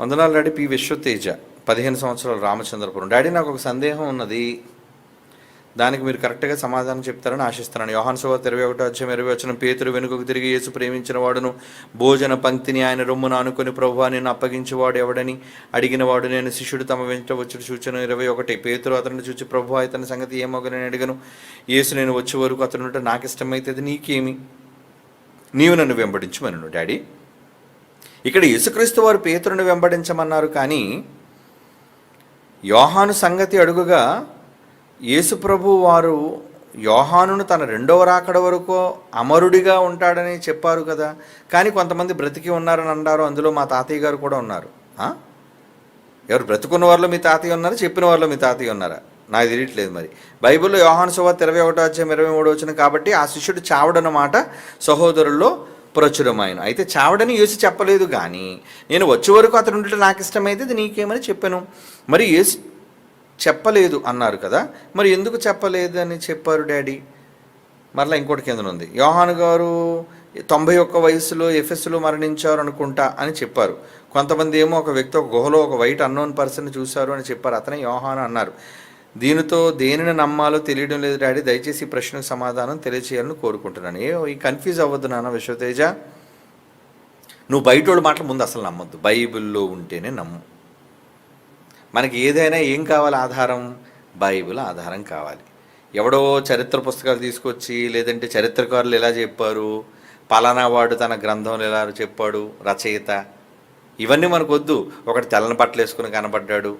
వందనాలు daddy. P. Vishwateja పదిహేను సంవత్సరాలు రామచంద్రపురం. డాడీ నాకు ఒక సందేహం ఉన్నది. దానికి మీరు కరెక్ట్గా సమాధానం చెప్తారని ఆశిస్తున్నాను. యోహాన్ సువార్త ఇరవై ఒకటో అధ్యాయం ఇరవై వచ్చిన పేతురు వెనుకకు తిరిగి యేసు ప్రేమించిన వాడును. భోజన పంక్తిని ఆయన రొమ్మున అనుకుని ప్రభువా నేను అప్పగించేవాడు ఎవడని అడిగిన వాడు నేను శిష్యుడు తమ వెంట వచ్చి సూచన ఇరవై ఒకటి. పేతురు అతను చూచి ప్రభు అతని సంగతి ఏమోగని అడిగను. యేసు నేను వచ్చే వరకు అతను నాకు ఇష్టమైతే నీకేమి? నీవు నన్ను వెంబడించమను డాడీ. ఇక్కడ యేసుక్రీస్తు వారు పేతురుని వెంబడించమన్నారు కానీ యోహాను సంగతి అడుగుగా యేసుప్రభు వారు యోహానును తన రెండవ రాకడ వరకు అమరుడిగా ఉంటాడని చెప్పారు కదా. కానీ కొంతమంది బ్రతికి ఉన్నారని అన్నారు అందులో మా తాతయ్య గారు కూడా ఉన్నారు. ఎవరు బ్రతుకున్న వారిలో మీ తాతయ్య ఉన్నారు? చెప్పిన వారిలో మీ తాతయ్య ఉన్నారా? నాకు తెలియట్లేదు మరి. బైబిల్లో యోహాను సువార్త ఇరవై ఒకటో అధ్యాయం ఇరవై మూడు వచ్చిన కాబట్టి ఆ శిష్యుడు చావడన్నమాట సహోదరుల్లో ప్రచురమైన. అయితే చావడని యేసు చెప్పలేదు కానీ నేను వచ్చే వరకు అతను ఉండటం నాకు ఇష్టమైతే ఇది నీకేమని చెప్పాను. మరి యేసు చెప్పలేదు అన్నారు కదా మరి ఎందుకు చెప్పలేదు అని చెప్పారు డాడీ? మరలా ఇంకోటి కింద ఉంది. యోహాను గారు తొంభై ఒక్క వయసులో ఎఫ్ఎస్లో మరణించారు అనుకుంటా అని చెప్పారు. కొంతమంది ఏమో ఒక వ్యక్తి ఒక గుహలో ఒక వైట్ అన్నోన్ పర్సన్ చూశారు అని చెప్పారు. అతనే యోహాను అన్నారు. దీనితో దేనిని నమ్మాలో తెలియడం లేదు డాడీ. దయచేసి ఈ ప్రశ్నకు సమాధానం తెలియచేయాలని కోరుకుంటున్నాను. ఏ ఈ కన్ఫ్యూజ్ అవ్వద్దు నాన్న విశ్వతేజ. నువ్వు బయట వాళ్ళ మాటలు ముందు అసలు నమ్మొద్దు. బైబిల్లో ఉంటేనే నమ్ము. మనకి ఏదైనా ఏం కావాలి? ఆధారం. బైబిల్ ఆధారం కావాలి. ఎవడో చరిత్ర పుస్తకాలు తీసుకొచ్చి లేదంటే చరిత్రకారులు ఎలా చెప్పారు? పలానా వాడు తన గ్రంథంలో ఎలా చెప్పాడు? రచయిత. ఇవన్నీ మనకు వద్దు ఒకటి తెల్లని బట్టలు వేసుకుని కనబడ్డాడు.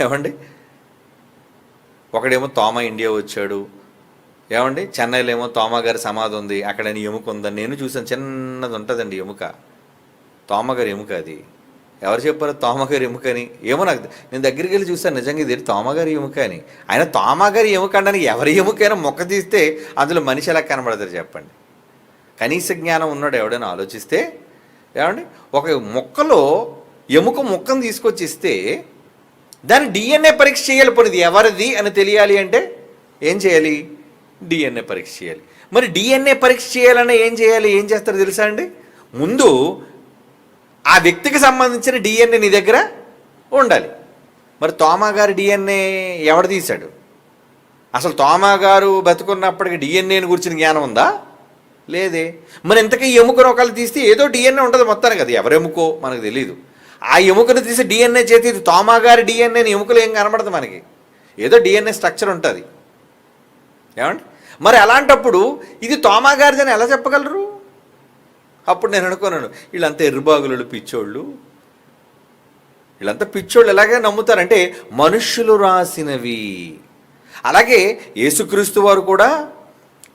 ఏమండి? ఒకడేమో తోమ ఇండియా వచ్చాడు. ఏమండి? చెన్నైలో ఏమో తోమ గారి సమాధి ఉంది. అక్కడ ఎముక ఉందని నేను చూసాను చిన్నది ఉంటుందండి ఎముక. తోమగారి ఎముక అది. ఎవరు చెప్పారు తోమగారి ఎముక అని? ఏమో నాకు నేను దగ్గరికి వెళ్ళి చూసాను నిజంగా ఇది తోమగారి ఎముక అని. ఆయన తోమగారి ఎముక అంటే ఎవరి ఎముకైనా మొక్క తీస్తే అందులో మనిషి ఎలా కనబడతారు చెప్పండి. కనీస జ్ఞానం ఉన్నాడు ఎవడైనా ఆలోచిస్తే ఏమండి? ఒక మొక్కలో ఎముక మొక్కను తీసుకొచ్చి ఇస్తే దాని డిఎన్ఏ పరీక్ష చేయాలి పోనీ ఎవరిది అని తెలియాలి అంటే ఏం చేయాలి? డిఎన్ఏ పరీక్ష చేయాలి. మరి డిఎన్ఏ పరీక్ష చేయాలన్నా ఏం చేయాలి? ఏం చేస్తారో తెలుసా అండి? ముందు ఆ వ్యక్తికి సంబంధించిన డిఎన్ఏ నీ దగ్గర ఉండాలి. మరి తోమా గారి డిఎన్ఏ ఎవడు తీశాడు? అసలు తోమా గారు బతుకున్నప్పటికి డిఎన్ఏని గురించిన జ్ఞానం ఉందా? లేదే. మరి ఇంతకీ ఎముకను ఒకళ్ళు తీస్తే ఏదో డిఎన్ఏ ఉంటుంది మొత్తానికి అది. ఎవరు ఎముకో మనకు తెలియదు ఆ ఎముకను తీసి డిఎన్ఏ చేతి ఇది తోమా డిఎన్ఏని ఎముకలు ఏం కనబడదు మనకి. ఏదో డిఎన్ఏ స్ట్రక్చర్ ఉంటుంది. ఏమండి? మరి అలాంటప్పుడు ఇది తోమాగారిది అని ఎలా చెప్పగలరు? అప్పుడు నేను అనుకున్నాను వీళ్ళంతా ఎర్రబాగులు పిచ్చోళ్ళు. వీళ్ళంతా పిచ్చోళ్ళు ఎలాగే నమ్ముతారంటే మనుష్యులు రాసినవి. అలాగే యేసుక్రీస్తు వారు కూడా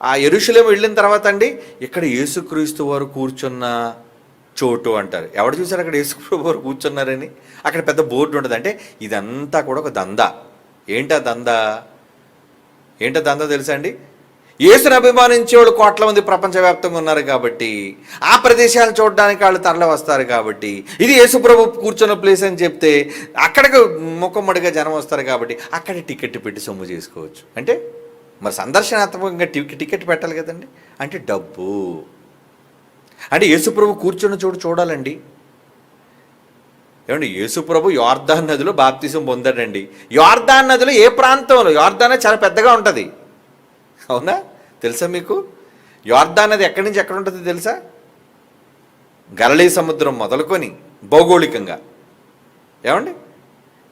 ఆ ఎరుషులేం వెళ్ళిన తర్వాత అండి ఇక్కడ యేసుక్రీస్తు వారు కూర్చున్న చోటు అంటారు. ఎవడు చూసారు అక్కడ యేసుక్రీస్తు వారు కూర్చున్నారని? అక్కడ పెద్ద బోర్డు ఉండదు. అంటే ఇదంతా కూడా ఒక దందా. ఏంటా దందా? ఏంటా దందా తెలుసా అండి? యేసుని అభిమానించే వాళ్ళు కోట్ల మంది ప్రపంచవ్యాప్తంగా ఉన్నారు కాబట్టి ఆ ప్రదేశాలు చూడడానికి వాళ్ళు తరలి వస్తారు కాబట్టి ఇది యేసుప్రభు కూర్చున్న ప్లేస్ అని చెప్తే అక్కడికి ముఖమ్మడిగా జనం వస్తారు కాబట్టి అక్కడ టికెట్ పెట్టి సొమ్ము చేసుకోవచ్చు. అంటే మరి సందర్శనాత్మకంగా టికెట్ టికెట్ పెట్టాలి కదండి. అంటే డబ్బు. అంటే యేసుప్రభు కూర్చున్న చోటు చూడాలండి. ఏమండి? యేసుప్రభు యోర్ధాన్ నదిలో బాప్తిజం పొందాడండి. యోర్ధాన్ నదిలో ఏ ప్రాంతంలో? యార్దాన్ చాలా పెద్దగా ఉంటుంది. అవునా? తెలుసా మీకు? యోర్ధాన్ నది ఎక్కడి నుంచి ఎక్కడ ఉంటుంది తెలుసా? గలలీ సముద్రం మొదలుకొని భౌగోళికంగా. ఏమండి?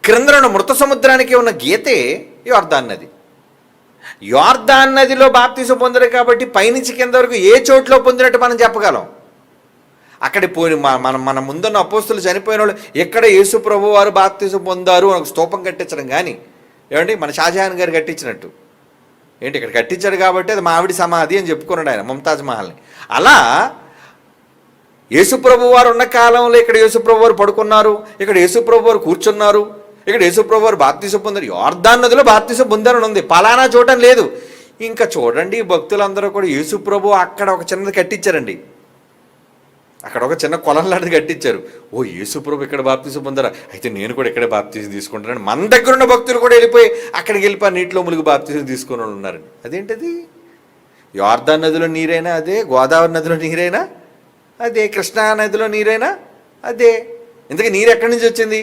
క్రిందన మృత సముద్రానికి ఉన్న గీతే యోర్ధాన్ నది. యోర్దాన్ నదిలో బాప్తీసం పొందారు కాబట్టి పైనుంచి కింద వరకు ఏ చోట్లో పొందినట్టు మనం చెప్పగలం? అక్కడ పోయి మన మన ముందున్న అపోస్తులు చనిపోయిన వాళ్ళు ఎక్కడ యేసు ప్రభు వారు బాప్తీసం పొందారు మనకు ఒక స్తూపం కట్టించడం కానీ ఏమండి? మన షాజహాన్ గారు కట్టించినట్టు. ఏంటి? ఇక్కడ కట్టించాడు కాబట్టి అది మావిడి సమాధి అని చెప్పుకున్నాడు ఆయన ముంతాజ్ మహల్ని. అలా యేసుప్రభు వారు ఉన్న కాలంలో ఇక్కడ యేసుప్రభు వారు పడుకున్నారు ఇక్కడ యేసుప్రభు వారు కూర్చున్నారు. ఇక్కడ యేసుప్రభు వారు బాప్తీసం పొందారు. యార్దాన్ నదిలో బాప్తీసం పొందారని ఉంది. పలానా చూడటం లేదు. ఇంకా చూడండి భక్తులందరూ కూడా యేసుప్రభు అక్కడ ఒక చిన్నది కట్టించారండి. అక్కడ ఒక చిన్న కొలం లాంటిది కట్టించారు. ఓ యేసుప్రభు ఇక్కడ బాప్తీసం పొందారా? అయితే నేను కూడా ఇక్కడే బాప్తీసం తీసుకుంటానని. మన దగ్గర ఉన్న భక్తులు కూడా వెళ్ళిపోయి అక్కడికి వెళ్ళిపోయి నీటిలో మునిగి బాప్తీసం తీసుకుని ఉన్నారండి అదేంటది? యార్దాన్ నదిలో నీరైనా అదే? గోదావరి నదిలో నీరైనా అదే? కృష్ణా నదిలో నీరైనా అదే? ఇంతకీ నీరు ఎక్కడి నుంచి వచ్చింది?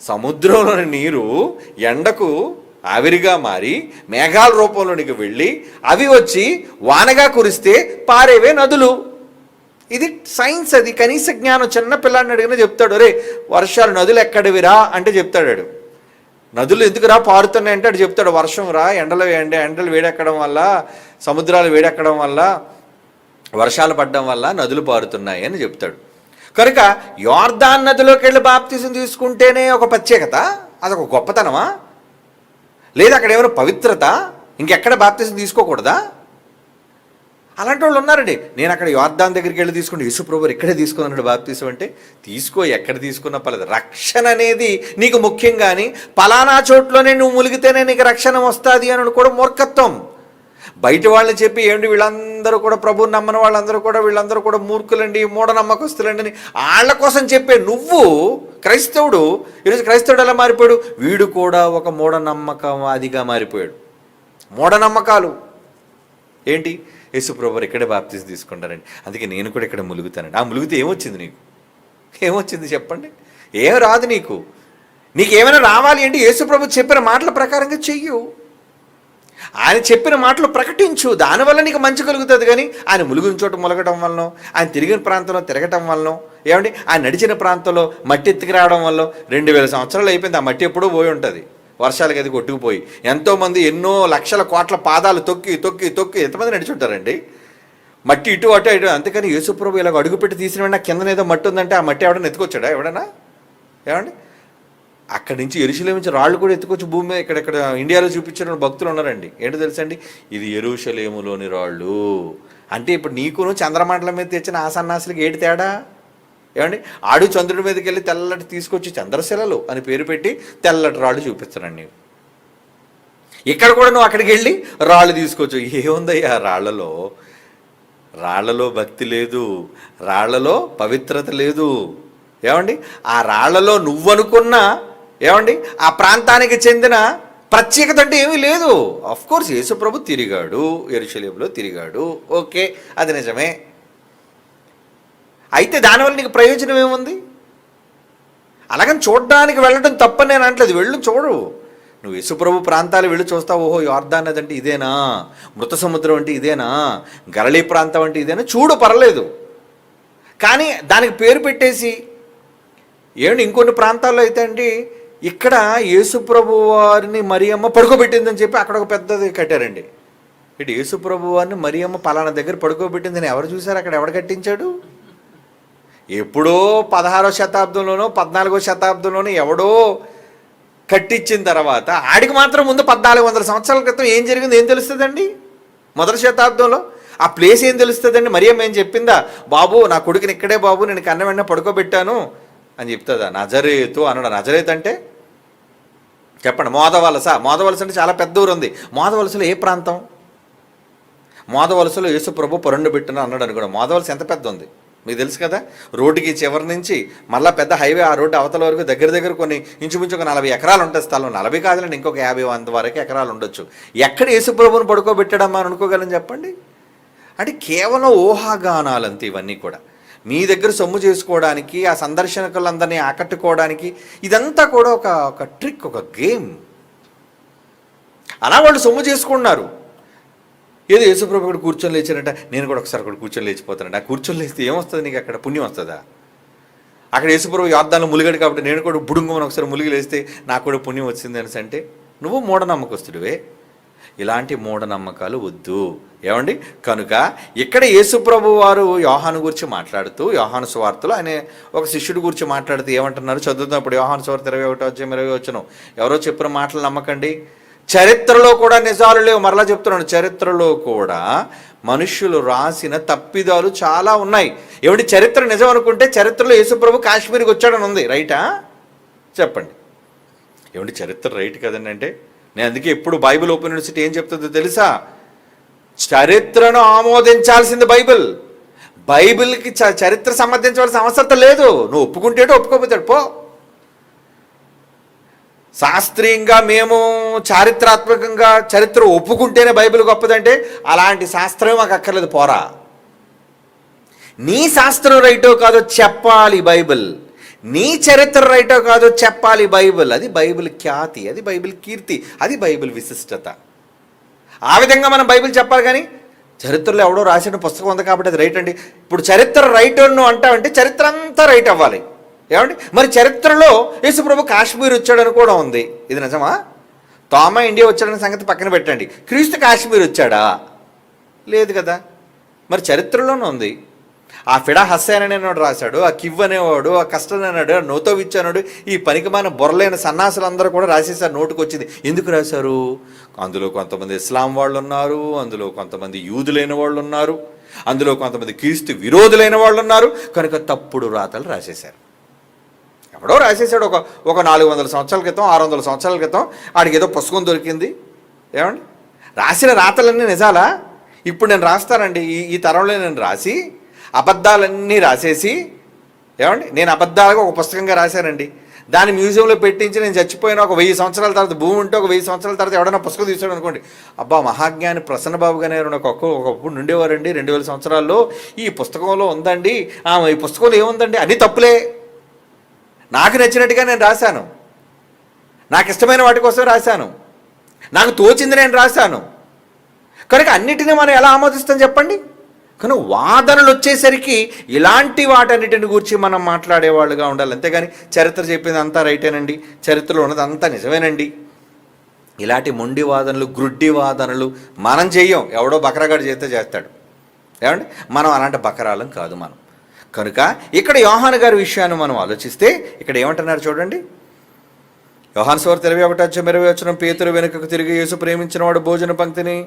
సముద్రంలోని నీరు ఎండకు ఆవిరిగా మారి మేఘాల రూపంలోనికి వెళ్ళి అవి వచ్చి వానగా కురిస్తే పారేవే నదులు. ఇది సైన్స్ అది కనీస జ్ఞానం చిన్న పిల్లాడిని అడిగినా చెప్తాడు అరే వర్షాలు నదులు ఎక్కడివిరా? అంటే చెప్తాడు నదులు ఎందుకురా పారుతున్నాయి? అంటే అటు చెప్తాడు వర్షం రా ఎండలు ఎండ ఎండలు వేడెక్కడం వల్ల సముద్రాలు వేడెక్కడం వల్ల వర్షాలు పడడం వల్ల నదులు పారుతున్నాయి అని చెప్తాడు. కనుక యోర్ధాన్ నదిలోకి వెళ్ళి బాప్తీసం తీసుకుంటేనే ఒక ప్రత్యేకత? అదొక గొప్పతనమా? లేదా అక్కడ ఏమైనా పవిత్రత? ఇంకెక్కడ బాప్తీసం తీసుకోకూడదా? అలాంటి వాళ్ళు ఉన్నారండి. నేను అక్కడ యోర్ధాన్ దగ్గరికి వెళ్ళి తీసుకుంటే యేసుప్రభు ఇక్కడే తీసుకున్నాడు బాప్తీసం అంటే తీసుకో ఎక్కడ తీసుకున్నా పర్లేదు. రక్షణ అనేది నీకు ముఖ్యం కానీ పలానా చోట్లోనే నువ్వు ములిగితేనే నీకు రక్షణ వస్తుంది అని కూడా మూర్ఖత్వం. బయట వాళ్ళని చెప్పి ఏంటి వీళ్ళందరూ కూడా ప్రభువు నమ్మని వాళ్ళందరూ కూడా వీళ్ళందరూ కూడా మూర్ఖులండి మూఢనమ్మకస్తులండి అని వాళ్ళ కోసం చెప్పే నువ్వు క్రైస్తవుడు ఈరోజు క్రైస్తవుడు ఎలా మారిపోయాడు? వీడు కూడా ఒక మూఢనమ్మకవాదిగా మారిపోయాడు. మూఢనమ్మకాలు. ఏంటి? యేసుప్రభువారు ఇక్కడే బాప్తీసి తీసుకుంటారండి. అందుకే నేను కూడా ఇక్కడ ములుగుతానండి. ఆ ములుగుతే ఏమొచ్చింది నీకు? ఏమొచ్చింది చెప్పండి? ఏం రాదు నీకు. నీకేమైనా రావాలి అంటే యేసుప్రభు చెప్పిన మాటల ప్రకారంగా చెయ్యు. ఆయన చెప్పిన మాటలు ప్రకటించు. దానివల్ల నీకు మంచి కలుగుతుంది కానీ ఆయన ములుగుని చోట ములగటం వలన ఆయన తిరిగిన ప్రాంతంలో తిరగటం వలన ఏమండి? ఆయన నడిచిన ప్రాంతంలో మట్టి ఎత్తుకు రావడం వల్ల రెండు వేల సంవత్సరాలు అయిపోయింది. ఆ మట్టి ఎప్పుడూ పోయి ఉంటుంది. వర్షాలకి అది కొట్టుకుపోయి. ఎంతోమంది ఎన్నో లక్షల కోట్ల పాదాలు తొక్కి తొక్కి తొక్కి ఎంతమంది నడిచుంటారండి? మట్టి ఇటు అటు ఇటు. అందుకని యేసుప్రభు ఇలాగ అడుగుపెట్టి తీసిన వెంటనే కింద ఏదో మట్టి ఉందంటే ఆ మట్టి ఎవడన్నా ఎత్తుకొచ్చాడా? ఎవడన్నా? ఏమండి? అక్కడి నుంచి ఎరుశలేం నుంచి రాళ్ళు కూడా ఎత్తుకొచ్చి భూమి మీద ఇక్కడ ఇండియాలో చూపించిన భక్తులు ఉన్నారండి. ఏంటో తెలుసండి ఇది ఎరుశలేములోని రాళ్ళు. అంటే ఇప్పుడు నీకును చంద్రమండలం మీద తెచ్చిన ఆ సన్నాసులకి తేడా? ఏమండి? ఆడు చంద్రుడి మీదకి వెళ్ళి తెల్లటి తీసుకొచ్చి చంద్రశిలలు అని పేరు పెట్టి తెల్లటి రాళ్ళు చూపిస్తున్నాను నీవు ఇక్కడ కూడా నువ్వు అక్కడికి వెళ్ళి రాళ్ళు తీసుకోవచ్చు ఏముందయ్యా రాళ్ళలో రాళ్ళలో భక్తి లేదు. రాళ్ళలో పవిత్రత లేదు. ఏమండి? ఆ రాళ్ళలో నువ్వనుకున్న ఏమండి? ఆ ప్రాంతానికి చెందిన ప్రత్యేకత అంటే ఏమీ లేదు. అఫ్ కోర్స్ యేసుప్రభు తిరిగాడు ఎరుశలేములో తిరిగాడు. ఓకే అది నిజమే. అయితే దానివల్ల నీకు ప్రయోజనం ఏముంది? అలాగని చూడడానికి వెళ్ళడం తప్పని నేను అంటలేదు వెళ్ళు చూడు. నువ్వు యశుప్రభు ప్రాంతాలు వెళ్ళి చూస్తావు. ఓహో యోర్దాన్ నది అంటే ఇదేనా? మృత సముద్రం అంటే ఇదేనా? గరళీ ప్రాంతం అంటే ఇదేనా? చూడు పర్లేదు. కానీ దానికి పేరు పెట్టేసి ఏమండి ఇంకొన్ని ప్రాంతాల్లో అయితే అండి ఇక్కడ యేసుప్రభు వారిని మరియమ్మ పడుకోబెట్టిందని చెప్పి అక్కడ ఒక పెద్దది కట్టారండి. ఇటు యేసుప్రభు వారిని మరియమ్మ పలానా దగ్గర పడుకోబెట్టిందని ఎవరు చూశారు? అక్కడ ఎవడు కట్టించాడు? ఎప్పుడో పదహారో శతాబ్దంలోనో పద్నాలుగో శతాబ్దంలోనో ఎవడో కట్టించిన తర్వాత ఆడికి మాత్రం ముందు పద్నాలుగు వందల సంవత్సరాల క్రితం ఏం జరిగింది ఏం తెలుస్తుందండి? మొదటి శతాబ్దంలో ఆ ప్లేస్ ఏం తెలుస్తుందండి? మరియమ్మ ఏం చెప్పిందా? బాబు నా కొడుకుని ఇక్కడే బాబు నేను కన్న వెంటనే పడుకోబెట్టాను అని చెప్తుందా? నజరేతు అన్నాడు? నజరేత్ అంటే? చెప్పండి మోదవలస. మోదవలస అంటే చాలా పెద్ద ఊరు ఉంది. మోదవలసలో ఏ ప్రాంతం? మోదవలసలో యేసు ప్రభు పొరండు పెట్టిన అన్నాడు అనుకోండి. మోదవలస ఎంత పెద్ద ఉంది? మీకు తెలుసు కదా? రోడ్డుకి చివరి నుంచి మళ్ళీ పెద్ద హైవే ఆ రోడ్డు అవతల వరకు దగ్గర దగ్గర కొన్ని ఇంచుమించు ఒక నలభై ఎకరాలు ఉంటాయి స్థలం. నలభై కాదులండి ఇంకొక యాభై వంద వరకు ఎకరాలు ఉండొచ్చు. ఎక్కడ యేసుప్రభుని పడుకోబెట్టడమ్మా అని అనుకోగలని చెప్పండి? అంటే కేవలం ఊహాగానాలు అంతే ఇవన్నీ కూడా. మీ దగ్గర సొమ్ము చేసుకోవడానికి ఆ సందర్శకులందరినీ ఆకట్టుకోవడానికి ఇదంతా కూడా ఒక ఒక ట్రిక్ ఒక గేమ్. అలా వాళ్ళు సొమ్ము చేసుకున్నారు ఏదో యేసుప్రభు కూడా కూర్చొని లేచారంట నేను కూడా ఒకసారి కూడా కూర్చొని లేచిపోతానంట. ఆ కూర్చొని లేస్తే ఏమొస్తుంది నీకు అక్కడ? పుణ్యం వస్తుందా? అక్కడ యేసుప్రభు యుద్ధాలను ములిగాడు కాబట్టి నేను కూడా బుడుంగమని ఒకసారి ములిగి లేస్తే నాకు కూడా పుణ్యం వచ్చింది అనేసి అంటే నువ్వు మూఢనమ్మకస్తుడివే. ఇలాంటి మూఢనమ్మకాలు వద్దు. ఏమండి? కనుక ఇక్కడ యేసుప్రభు వారు యోహాను గురించి మాట్లాడుతూ యోహాను సువార్తలు ఆయన ఒక శిష్యుడి గురించి మాట్లాడుతూ ఏమంటున్నారు? చదువుతున్నప్పుడు యోహాను సువార్త ఇరవై ఒకటో వచ్చి ఇరవై వచ్చను ఎవరో చెప్పిన మాటలు నమ్మకండి. చరిత్రలో కూడా నిజాలు లేవు. మరలా చెప్తున్నాను చరిత్రలో కూడా మనుష్యులు రాసిన తప్పిదాలు చాలా ఉన్నాయి. ఏమిటి చరిత్ర నిజం అనుకుంటే చరిత్రలో యేసుప్రభు కాశ్మీర్కి వచ్చాడని ఉంది. రైటా? చెప్పండి. ఏమిటి చరిత్ర రైట్ కదండి అంటే? నేను అందుకే ఎప్పుడు బైబిల్ ఓపెన్ యూనివర్సిటీ ఏం చెప్తుందో తెలుసా? చరిత్రను ఆమోదించాల్సింది బైబిల్. బైబిల్కి చ- చరిత్ర సమర్థించవలసిన అవసరం లేదు. నువ్వు ఒప్పుకుంటేటో ఒప్పుకోపోతాడు పో. శాస్త్రీయంగా మేము చారిత్రాత్మకంగా చరిత్ర ఒప్పుకుంటేనే బైబిల్ గొప్పదంటే అలాంటి శాస్త్రం మాకు అక్కర్లేదు పోరా. నీ శాస్త్రం రైటో కాదో చెప్పాలి బైబిల్. నీ చరిత్ర రైటో కాదో చెప్పాలి బైబిల్. అది బైబిల్ ఖ్యాతి అది బైబిల్ కీర్తి అది బైబిల్ విశిష్టత. ఆ విధంగా మనం బైబిల్ చెప్పాలి కానీ చరిత్రలో ఎవడో రాసిన పుస్తకం ఉంది కాబట్టి అది రైట్ అండి. ఇప్పుడు చరిత్ర రైట్ నువ్వు అంటావంటే చరిత్ర అంతా రైట్ అవ్వాలి. ఏమండి? మరి చరిత్రలో యేసుప్రభు కాశ్మీర్ వచ్చాడని కూడా ఉంది. ఇది నిజమా? తోమ ఇండియా వచ్చాడనే సంగతి పక్కన పెట్టండి. క్రీస్తు కాశ్మీర్ వచ్చాడా? లేదు కదా. మరి చరిత్రలోనే ఉంది. ఆ ఫిడా హస్సేన్ అనేవాడు రాశాడు ఆ కివ్ అనేవాడు ఆ కష్టం అన్నాడు నోతో నోతోవిచ్ అన్నాడు ఈ పనికిమాన బొరలైన సన్నాసులందరూ కూడా రాసేసారు నోటుకు వచ్చింది ఎందుకు రాశారు? అందులో కొంతమంది ఇస్లాం వాళ్ళు ఉన్నారు అందులో కొంతమంది యూదులైన వాళ్ళు ఉన్నారు అందులో కొంతమంది క్రీస్తు విరోధులైన వాళ్ళు ఉన్నారు కనుక తప్పుడు రాతలు రాసేశారు. ఎవడో రాసేసాడు ఒక ఒక నాలుగు వందల సంవత్సరాల క్రితం ఆరు వందల సంవత్సరాల క్రితం ఆడికి ఏదో పుస్తకం దొరికింది. ఏమండి? రాసిన రాతలన్నీ నిజాలా? ఇప్పుడు నేను రాస్తానండి ఈ ఈ తరంలో నేను రాసి అబద్ధాలన్నీ రాసేసి ఏమండి? నేను అబద్ధాలుగా ఒక పుస్తకంగా రాశానండి. దాన్ని మ్యూజియంలో పెట్టించి నేను చచ్చిపోయిన ఒక వెయ్యి సంవత్సరాల తర్వాత భూమి ఉంటే ఒక వెయ్యి సంవత్సరాల తర్వాత ఎవడైనా పుస్తకం తీసాడు అనుకోండి అబ్బా మహాజ్ఞాని ప్రసన్న బాబు గారు ఒక ఒకప్పుడు ఉండేవారండి రెండు వేల సంవత్సరాల్లో. ఈ పుస్తకంలో ఉందండి. ఈ పుస్తకంలో ఏముందండి? అన్నీ తప్పులే. నాకు నచ్చినట్టుగా నేను రాశాను. నాకు ఇష్టమైన వాటి కోసం రాశాను. నాకు తోచింది నేను రాశాను. కనుక అన్నిటినీ మనం ఎలా ఆమోదిస్తాం చెప్పండి? కానీ వాదనలు వచ్చేసరికి ఇలాంటి వాటన్నిటిని గురించి మనం మాట్లాడేవాళ్ళుగా ఉండాలి. అంతేగాని చరిత్ర చెప్పింది అంతా రైటేనండి. చరిత్రలో ఉన్నది అంతా నిజమేనండి. ఇలాంటి మొండి వాదనలు గ్రుడ్డి వాదనలు మనం చెయ్యం. ఎవడో బకరగాడు చేస్తే చేస్తాడు. ఏమండి? మనం అలాంటి బకరాలం కాదు మనం. కనుక ఇక్కడ యోహాన్ గారి విషయాన్ని మనం ఆలోచిస్తే ఇక్కడ ఏమంటున్నారు చూడండి. యోహాన్ స్వార్థ ఇరవై ఒకటి వచ్చి ఇరవై వచ్చిన పేతురు వెనుకకు తిరిగి యేసు ప్రేమించిన వాడు భోజన పంక్తిని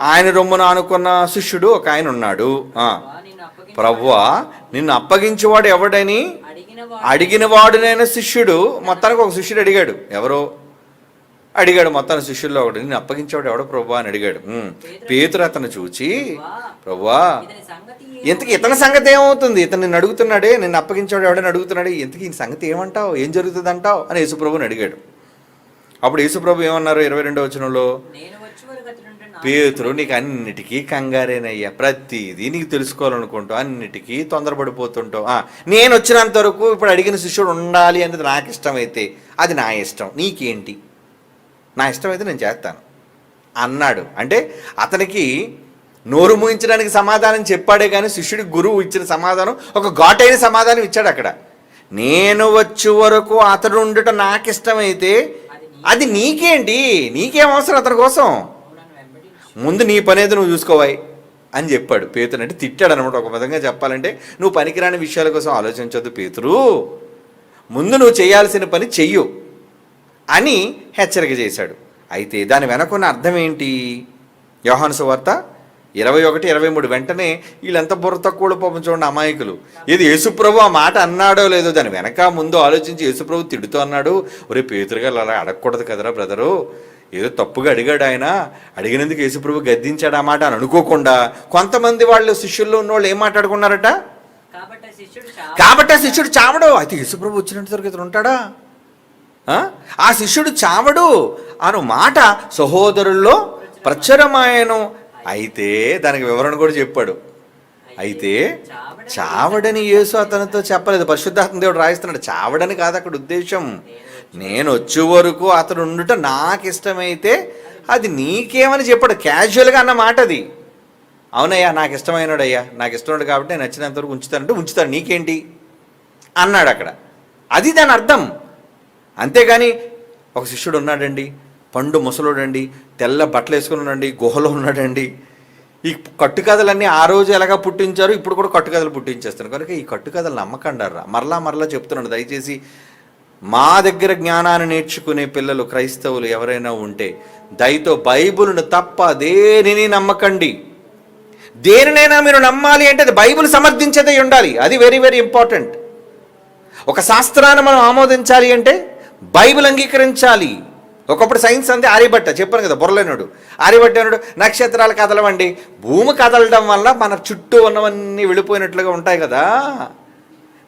ఆయన రొమ్మున అనుకున్న ఆనుకున్న శిష్యుడు ఒక ఆయన ఉన్నాడు. ఆ, ప్రభువా, నిన్ను అప్పగించేవాడు ఎవడని? అడిగిన వాడునైనా శిష్యుడు. మొత్తానికి ఒక శిష్యుడు అడిగాడు. ఎవరో? అడిగాడు మొత్తాన్ని శిష్యుల్లో ఒకడు. నిన్ను అప్పగించేవాడు ఎవడో ప్రభు అని అడిగాడు. పేతురు అతను చూచి ప్రభువా ఇంతకి ఇతని సంగతి ఏమవుతుంది? ఇతను నిన్ను అడుగుతున్నాడే నిన్ను అప్పగించేవాడు ఎవడని అడుగుతున్నాడు. ఇంతకి ఈ సంగతి ఏమంటావు? ఏం జరుగుతుంది అంటావు అని యేసుప్రభుని అడిగాడు. అప్పుడు యేసుప్రభు ఏమన్నారు? ఇరవై రెండో వచనంలో నేను వచ్చి వరకు అతడుంటే నా పేతురు నీకు అన్నిటికీ కంగారేనయ్యా. ప్రతిదీ నీకు తెలుసుకోవాలనుకుంటావు అన్నిటికీ తొందరపడిపోతుంటావు. నేను వచ్చినంత వరకు ఇప్పుడు అడిగిన శిష్యుడు ఉండాలి అనేది నాకు ఇష్టమైతే అది నా ఇష్టం. నీకేంటి? నా ఇష్టమైతే నేను చేస్తాను. అన్నాడు. అంటే అతనికి నోరు మూయించడానికి సమాధానం చెప్పాడే కానీ శిష్యుడికి గురువు ఇచ్చిన సమాధానం ఒక ఘాటైన సమాధానం ఇచ్చాడు అక్కడ. నేను వచ్చే వరకు అతడు ఉండటం నాకు ఇష్టమైతే అది నీకేంటి? నీకేం అవసరం అతని కోసం? ముందు నీ పని అయితే నువ్వు చూసుకోవాయి అని చెప్పాడు. పేతురు అంటే తిట్టాడు అనమాట ఒక విధంగా చెప్పాలంటే నువ్వు పనికిరాని విషయాల కోసం ఆలోచించొద్దు పేతురు. ముందు నువ్వు చేయాల్సిన పని చెయ్యు అని హెచ్చరిక చేశాడు. అయితే దాని వెనకున్న అర్థం ఏంటి? యోహాను సువార్త ఇరవై ఒకటి ఇరవై మూడు వెంటనే వీళ్ళంత బుర్ర తక్కువ పాపం చూడండి అమాయకులు. ఇది యేసుప్రభు ఆ మాట అన్నాడో లేదో దాని వెనక ముందు ఆలోచించి యేసుప్రభు తిడుతూ అన్నాడు. ఒరే పేతురుగా అలా అడగకూడదు కదరా బ్రదరు. ఏదో తప్పుగా అడిగాడు ఆయన. అడిగినందుకు యేసుప్రభు గద్దించాడు ఆ మాట అని అనుకోకుండా కొంతమంది వాళ్ళు శిష్యుల్లో ఉన్నవాళ్ళు ఏం మాట్లాడుకున్నారట? కాబట్టి ఆ శిష్యుడు చావడు. అయితే యేసుప్రభు వరకు ఇతను ఉంటాడా? ఆ? ఆ శిష్యుడు చావడు అను మాట సహోదరుల్లో ప్రచురమాయను. అయితే దానికి వివరణ కూడా చెప్పాడు. అయితే చావడని యేసు అతనితో చెప్పలేదు. పరిశుద్ధాత్మ దేవుడు రాయిస్తున్నాడు. చావడని కాదు అక్కడ ఉద్దేశం. నేను వచ్చే వరకు అతడు ఉండుట నాకు ఇష్టమైతే అది నీకేమని చెప్పాడు. క్యాజువల్గా అన్న మాట అది అవునయ్యా నాకు ఇష్టమైనడు అయ్యా నాకు ఇష్టమైనడు కాబట్టి నేను నచ్చినంత వరకు ఉంచుతానంటే ఉంచుతాను. నీకేంటి? అన్నాడు అక్కడ అది దాని అర్థం. అంతేగాని ఒక శిష్యుడు ఉన్నాడండి పండు ముసలోడండి తెల్ల బట్టలు వేసుకుని ఉన్నాడండి గుహలో ఉన్నాడండి. ఈ కట్టుకథలన్నీ ఆ రోజు ఎలాగా పుట్టించారు ఇప్పుడు కూడా కట్టుకథలు పుట్టించేస్తారు కనుక ఈ కట్టుకథలు నమ్మకండారా? మరలా మరలా చెప్తున్నాడు దయచేసి మా దగ్గర జ్ఞానాన్ని నేర్చుకునే పిల్లలు క్రైస్తవులు ఎవరైనా ఉంటే దయతో బైబిల్ను తప్ప దేనిని నమ్మకండి? దేనినైనా మీరు నమ్మాలి అంటే అది బైబిల్ సమర్థించేదే ఉండాలి. అది వెరీ వెరీ ఇంపార్టెంట్ ఒక శాస్త్రాన్ని మనం ఆమోదించాలి అంటే బైబిల్ అంగీకరించాలి. ఒకప్పుడు సైన్స్ అంతే ఆర్యభట్ట చెప్పాను కదా బుర్రలేనుడు. ఆర్యభట్టనుడు నక్షత్రాలు కదలవండి. భూమి కదలడం వల్ల మన చుట్టూ ఉన్నవన్నీ వెళ్ళిపోయినట్లుగా ఉంటాయి కదా.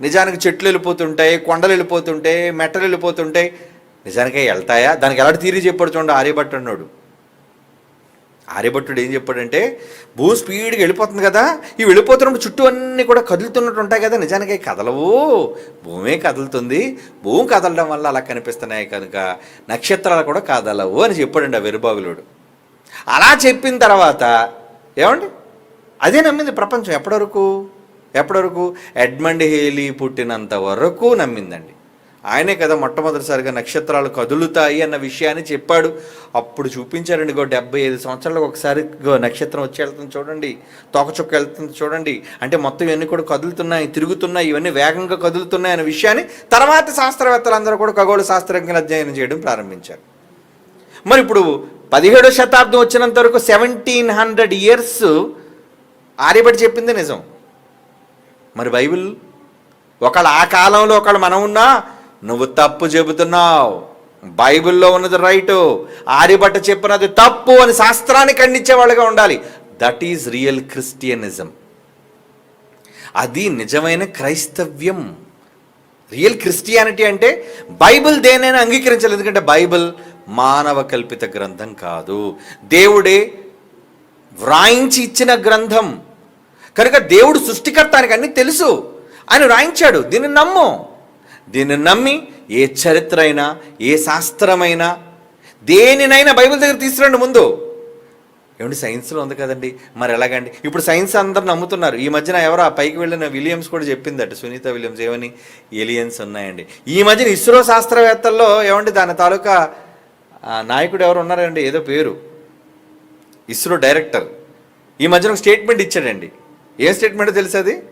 నిజానికి చెట్లు వెళ్ళిపోతుంటాయి కొండలు వెళ్ళిపోతుంటాయి మెట్టలు వెళ్ళిపోతుంటాయి. నిజానికి వెళ్తాయా? దానికి ఎలాంటి తీరి చెప్పాడు చూడండి ఆర్యభట్టు అన్నాడు. ఆర్యభట్టుడు ఏం చెప్పాడంటే భూమి స్పీడ్గా వెళ్ళిపోతుంది కదా ఈ వెళ్ళిపోతున్నప్పుడు చుట్టూ అన్నీ కూడా కదులుతున్నట్టు ఉంటాయి కదా నిజానికి కదలవు. భూమే కదులుతుంది. భూమి కదలడం వల్ల అలా కనిపిస్తున్నాయి కనుక నక్షత్రాలు కూడా కదలవు అని చెప్పాడండి ఆ వెరుబాగులోడు అలా చెప్పిన తర్వాత ఏమండి? అదే నమ్మింది ప్రపంచం ఎప్పటివరకు ఎప్పటివరకు? ఎడ్మండ్ హేలీ పుట్టినంత వరకు నమ్మిందండి. ఆయనే కదా మొట్టమొదటిసారిగా నక్షత్రాలు కదులుతాయి అన్న విషయాన్ని చెప్పాడు. అప్పుడు చూపించారండి గో డెబ్బై ఐదు సంవత్సరాలకు ఒకసారి గో నక్షత్రం వచ్చి వెళ్తుంది చూడండి. తోకచుక్క వెళ్తుంది చూడండి. అంటే మొత్తం ఇవన్నీ కూడా కదులుతున్నాయి తిరుగుతున్నాయి ఇవన్నీ వేగంగా కదులుతున్నాయి అనే విషయాన్ని తర్వాత శాస్త్రవేత్తలందరూ కూడా ఖగోళ శాస్త్రజ్ఞులు అధ్యయనం చేయడం ప్రారంభించారు. మరి ఇప్పుడు పదిహేడో శతాబ్దం వచ్చినంత వరకు సెవెంటీన్ హండ్రెడ్ ఇయర్స్ ఆర్యపడి చెప్పింది నిజం. మరి బైబిల్? ఒకళ్ళు ఆ కాలంలో ఒకళ్ళు మనం ఉన్నా నువ్వు తప్పు చెబుతున్నావు. బైబిల్లో ఉన్నది రైటు. ఆర్యభట్ట చెప్పినది తప్పు అని శాస్త్రాన్ని ఖండించే వాళ్ళుగా ఉండాలి. దట్ ఈజ్ రియల్ క్రిస్టియనిజం అది నిజమైన క్రైస్తవ్యం. రియల్ క్రిస్టియానిటీ అంటే బైబిల్ దేనైనా అంగీకరించాలి ఎందుకంటే బైబిల్ మానవ కల్పిత గ్రంథం కాదు. దేవుడే వ్రాయించి ఇచ్చిన గ్రంథం. కనుక దేవుడు సృష్టికర్తానికి అన్నీ తెలుసు అని వ్రాయించాడు దీన్ని నమ్ము. దీన్ని నమ్మి ఏ చరిత్ర అయినా ఏ శాస్త్రమైనా దేనినైనా బైబిల్ దగ్గర తీసుకురండి ముందు. ఏమండి సైన్స్లో ఉంది కదండి. మరి ఎలాగండి? ఇప్పుడు సైన్స్ అందరు నమ్ముతున్నారు. ఈ మధ్యన ఎవరో ఆ పైకి వెళ్ళిన విలియమ్స్ కూడా చెప్పిందట సునీత విలియమ్స్ ఏమని? ఏలియన్స్ ఉన్నాయండి. ఈ మధ్యన ఇస్రో శాస్త్రవేత్తల్లో ఏమండి దాని తాలూకా నాయకుడు ఎవరు ఉన్నారండి? ఏదో పేరు. ఇస్రో డైరెక్టర్. ఈ మధ్యన ఒక స్టేట్మెంట్ ఇచ్చాడండి. ఏ స్టేట్మెంట్ తెలిసేది అది?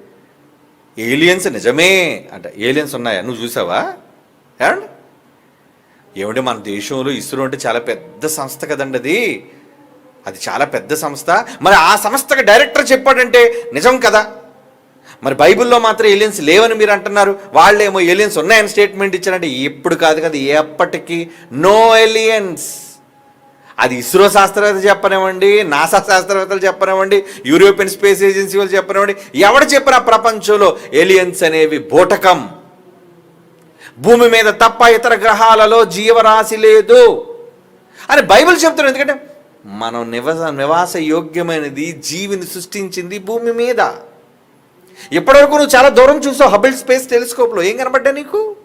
ఏలియన్స్ నిజమే అంట. ఏలియన్స్ ఉన్నాయా? నువ్వు చూసావా? ఏమండి? ఏమంటే మన దేశంలో ఇస్రో అంటే చాలా పెద్ద సంస్థ కదండి అది. అది చాలా పెద్ద సంస్థ. మరి ఆ సంస్థకి డైరెక్టర్ చెప్పాడంటే నిజం కదా? మరి బైబిల్లో మాత్రం ఏలియన్స్ లేవని మీరు అంటున్నారు. వాళ్ళేమో ఏలియన్స్ ఉన్నాయని స్టేట్మెంట్ ఇచ్చారంటే ఎప్పుడు కాదు కదా ఎప్పటికీ నో ఏలియన్స్. అది ఇస్రో శాస్త్రవేత్తలు చెప్పనివ్వండి నాసా శాస్త్రవేత్తలు చెప్పనివ్వండి యూరోపియన్ స్పేస్ ఏజెన్సీ వాళ్ళు చెప్పనివ్వండి ఎవడు చెప్పిన ప్రపంచంలో ఏలియన్స్ అనేవి బోటకం. భూమి మీద తప్ప ఇతర గ్రహాలలో జీవరాశి లేదు. అని బైబిల్ చెప్తున్నారు ఎందుకంటే మనం నివాస నివాస యోగ్యమైనది జీవిని సృష్టించింది భూమి మీద. ఇప్పటివరకు నువ్వు చాలా దూరం చూసావు హబిల్ స్పేస్ టెలిస్కోప్లో ఏం కనబడ్డా నీకు?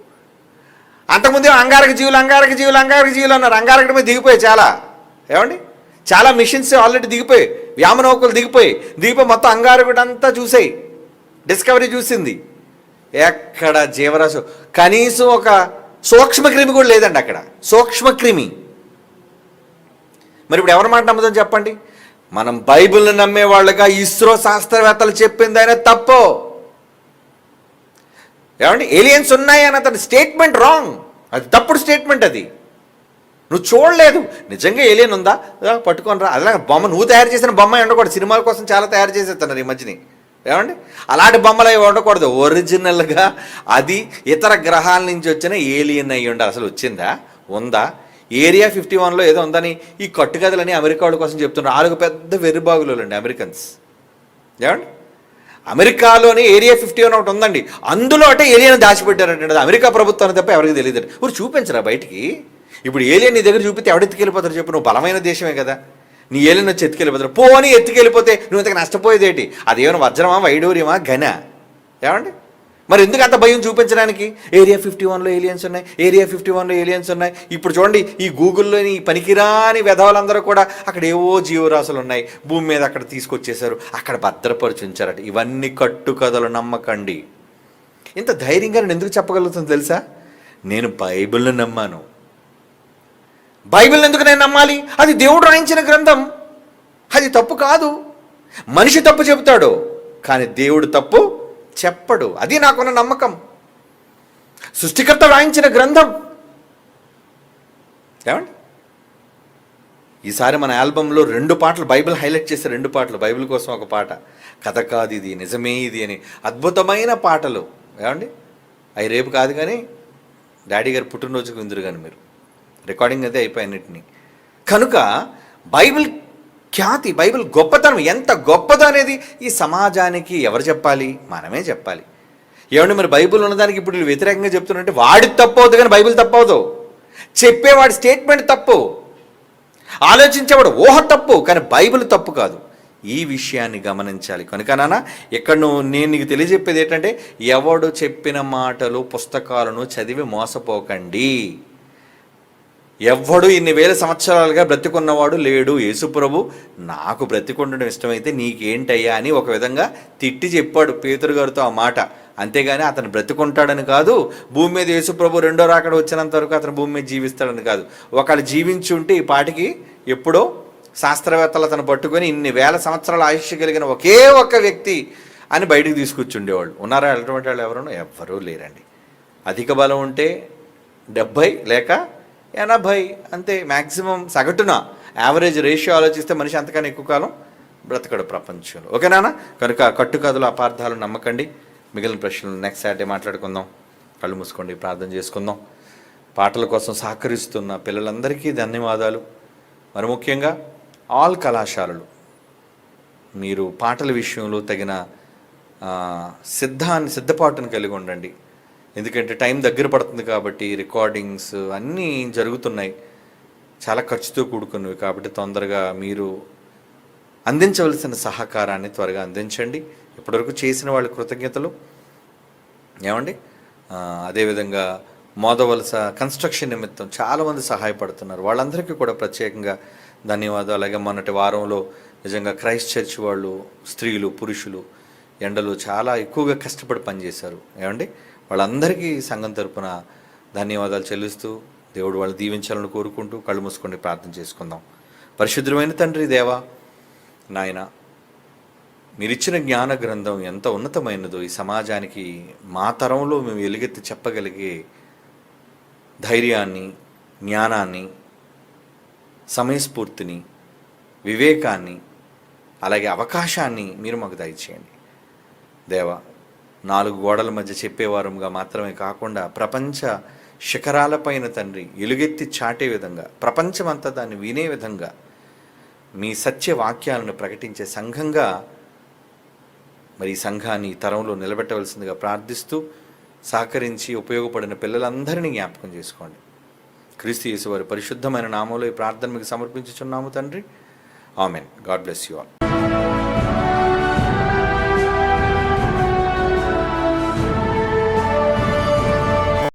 అంతకుముందే అంగారక జీవులు అంగారక జీవులు అంగారక జీవులు అన్నారు అంగారక మీద దిగిపోయాయి చాలా. ఏమండి? చాలా మిషన్స్ ఆల్రెడీ దిగిపోయి వ్యామనౌకలు దిగిపోయి దిగిపోయి మొత్తం అంగారకుడు చూసాయి. డిస్కవరీ చూసింది. ఎక్కడ జీవరాశి? కనీసం ఒక సూక్ష్మక్రిమి కూడా లేదండి అక్కడ. సూక్ష్మక్రిమి. మరి ఇప్పుడు ఎవరి మాట నమ్మదని చెప్పండి? మనం బైబిల్ని నమ్మే వాళ్ళుగా ఇస్రో శాస్త్రవేత్తలు చెప్పింది ఆయన తప్పు. ఏమండి? ఏలియన్స్ ఉన్నాయి అతని స్టేట్మెంట్ రాంగ్ అది తప్పుడు స్టేట్మెంట్ అది. నువ్వు చూడలేదు. నిజంగా ఏలియన్ ఉందా? పట్టుకోనరా పట్టుకొని రా. బొమ్మ నువ్వు తయారు చేసిన బొమ్మ ఉండకూడదు. సినిమాల కోసం చాలా తయారు చేసేస్తున్నారు ఈ మధ్యని. ఏమండి? అలాంటి బొమ్మలు అవి ఉండకూడదు. ఒరిజినల్గా అది ఇతర గ్రహాల నుంచి వచ్చిన ఏలియన్ అయ్యి ఉండాలి. అసలు వచ్చిందా? ఉందా? ఏరియా ఫిఫ్టీ వన్లో ఏదో ఉందని ఈ కట్టుకథలని అమెరికా వాళ్ళ కోసం చెప్తున్నారు. నాలుగు పెద్ద వెర్రిబాగులు అండి అమెరికన్స్. ఏమండి? అమెరికాలోని ఏరియా ఫిఫ్టీ వన్ ఒకటి ఉందండి. అందులో అంటే ఏరియాని దాచిపెట్టారంటే అమెరికా ప్రభుత్వాన్ని తప్ప ఎవరికి తెలియదు ఊరు చూపించరా బయటికి? ఇప్పుడు ఏలియన్ నీ దగ్గర చూపితే ఎవడు ఎత్తుకెళ్ళిపోతారు చెప్పు? నువ్వు బలమైన దేశమే కదా. నీ ఏలియన్ వచ్చి ఎత్తుకెళ్ళిపోతారు పోనీ ఎత్తుకెళ్ళిపోతే నువ్వు ఇంతకు నష్టపోయేదేటి? అదేమైనా వజ్రమా వైడూర్యమా ఘన? ఏమండి? మరి ఎందుకు అంత భయం చూపించడానికి? ఏరియా ఫిఫ్టీ వన్లో ఏలియన్స్ ఉన్నాయి ఏరియా ఫిఫ్టీ వన్లో ఏలియన్స్ ఉన్నాయి. ఇప్పుడు చూడండి ఈ గూగుల్లోని ఈ పనికిరాని వెధవలందరూ కూడా అక్కడ ఏవో జీవరాశులు ఉన్నాయి. భూమి మీద అక్కడ తీసుకొచ్చేసారు అక్కడ భద్రపరిచి ఉంచారట ఇవన్నీ కట్టుకథలు నమ్మకండి. ఇంత ధైర్యంగా నేను ఎందుకు చెప్పగలుగుతుంది తెలుసా? నేను బైబిల్ని నమ్మాను. బైబిల్ ఎందుకు నేను నమ్మాలి? అది దేవుడు రాయించిన గ్రంథం. అది తప్పు కాదు. మనిషి తప్పు చెబుతాడు కానీ దేవుడు తప్పు చెప్పడు. అది నాకున్న నమ్మకం. సృష్టికర్త రాయించిన గ్రంథం. ఏమండి? ఈసారి మన ఆల్బంలో రెండు పాటలు బైబిల్ హైలైట్ చేసే రెండు పాటలు. బైబిల్ కోసం ఒక పాట. కథ కాదు ఇది నిజమే ఇది అని. అద్భుతమైన పాటలు. ఏమండి? అవి రేపు కాదు కానీ డాడీ గారు పుట్టినరోజుకు విందురు కానీ మీరు. రికార్డింగ్ అయితే అయిపోయినటిని కనుక బైబిల్ ఖ్యాతి బైబిల్ గొప్పతనం ఎంత గొప్పదో అనేది ఈ సమాజానికి ఎవరు చెప్పాలి? మనమే చెప్పాలి. ఏమంటే మరి బైబిల్ ఉన్నదానికి ఇప్పుడు వీళ్ళు వ్యతిరేకంగా చెప్తున్నట్టే వాడి తప్పవద్దు కానీ బైబిల్ తప్పవద్దు చెప్పేవాడి స్టేట్మెంట్ తప్పు. ఆలోచించేవాడు ఊహ తప్పు కానీ బైబిల్ తప్పు కాదు. ఈ విషయాన్ని గమనించాలి. కనుక నాన్న ఇక్కడ నువ్వు నేను నీకు తెలియజెప్పేది ఏంటంటే ఎవడు చెప్పిన మాటలు పుస్తకాలను చదివి మోసపోకండి. ఎవ్వడు ఇన్ని వేల సంవత్సరాలుగా బ్రతికున్నవాడు లేడు. యేసుప్రభు నాకు బ్రతికుండడం ఇష్టమైతే నీకేంటయ్యా అని ఒక విధంగా తిట్టి చెప్పాడు పేతురు గారితో ఆ మాట. అంతేగాని అతను బ్రతికుంటాడని కాదు భూమి మీద యేసుప్రభు రెండో రాకడ వచ్చినంత వరకు అతను భూమి మీద జీవిస్తాడని కాదు. ఒకళ్ళు జీవించి ఉంటే ఈ పాటికి ఎప్పుడో శాస్త్రవేత్తలు అతను పట్టుకొని ఇన్ని వేల సంవత్సరాల ఆయుష్య కలిగిన ఒకే ఒక్క వ్యక్తి అని బయటికి తీసుకొచ్చుండేవాళ్ళు. ఉన్నారా? అటువంటి వాళ్ళు ఎవరు ఎవ్వరూ లేరండి. అధిక బలం ఉంటే డెబ్భై లేక ఎనభై అంతే మ్యాక్సిమం సగటున యావరేజ్ రేషియో ఆలోచిస్తే మనిషి అంతకన్నా ఎక్కువ కాలం బ్రతకడు ప్రపంచంలో. ఓకేనా కనుక కట్టుకథలు అపార్థాలు నమ్మకండి. మిగిలిన ప్రశ్నలు నెక్స్ట్ సాటర్డే మాట్లాడుకుందాం. కళ్ళు మూసుకోండి ప్రార్థన చేసుకుందాం. పాటల కోసం సహకరిస్తున్న పిల్లలందరికీ ధన్యవాదాలు. మరి ముఖ్యంగా ఆల్ కళాశాలలు. మీరు పాటల విషయంలో తగిన సిద్ధాన్ని సిద్ధపాటును కలిగి ఉండండి. ఎందుకంటే టైం దగ్గర పడుతుంది కాబట్టి రికార్డింగ్స్ అన్నీ జరుగుతున్నాయి. చాలా ఖర్చుతో కూడుకున్నవి కాబట్టి తొందరగా మీరు అందించవలసిన సహకారాన్ని త్వరగా అందించండి. ఇప్పటివరకు చేసిన వాళ్ళ కృతజ్ఞతలు. ఏమండి? అదేవిధంగా మోదవలస కన్స్ట్రక్షన్ నిమిత్తం చాలామంది సహాయపడుతున్నారు. వాళ్ళందరికీ కూడా ప్రత్యేకంగా ధన్యవాదాలు. అలాగే మొన్నటి వారంలో నిజంగా క్రైస్ట్ చర్చ్ వాళ్ళు స్త్రీలు పురుషులు ఎండలు చాలా ఎక్కువగా కష్టపడి పనిచేశారు. ఏమండి? వాళ్ళందరికీ సంఘం తరపున ధన్యవాదాలు చెల్లిస్తూ దేవుడు వాళ్ళు దీవించాలని కోరుకుంటూ కళ్ళు మూసుకొని ప్రార్థన చేసుకుందాం. పరిశుద్ధమైన తండ్రి దేవా నాయన మీరిచ్చిన జ్ఞాన గ్రంథం ఎంత ఉన్నతమైనదో ఈ సమాజానికి మా తరంలో మేము ఎలుగెత్తి చెప్పగలిగే ధైర్యాన్ని జ్ఞానాన్ని సమయస్ఫూర్తిని వివేకాన్ని అలాగే అవకాశాన్ని మీరు మాకు దయచేయండి. దేవా నాలుగు గోడల మధ్య చెప్పేవారముగా మాత్రమే కాకుండా ప్రపంచ శిఖరాలపైన తండ్రి ఎలుగెత్తి చాటే విధంగా ప్రపంచమంతా దాన్ని వినే విధంగా మీ సత్య వాక్యాలను ప్రకటించే సంఘంగా మరి సంఘాన్ని తరంలో నిలబెట్టవలసిందిగా ప్రార్థిస్తూ సహకరించి ఉపయోగపడిన పిల్లలందరినీ జ్ఞాపకం చేసుకోండి. క్రీస్తు యేసు వారి పరిశుద్ధమైన నామంలో ఈ ప్రార్థన మీకు సమర్పించుచున్నాము తండ్రి. Amen. God bless you all.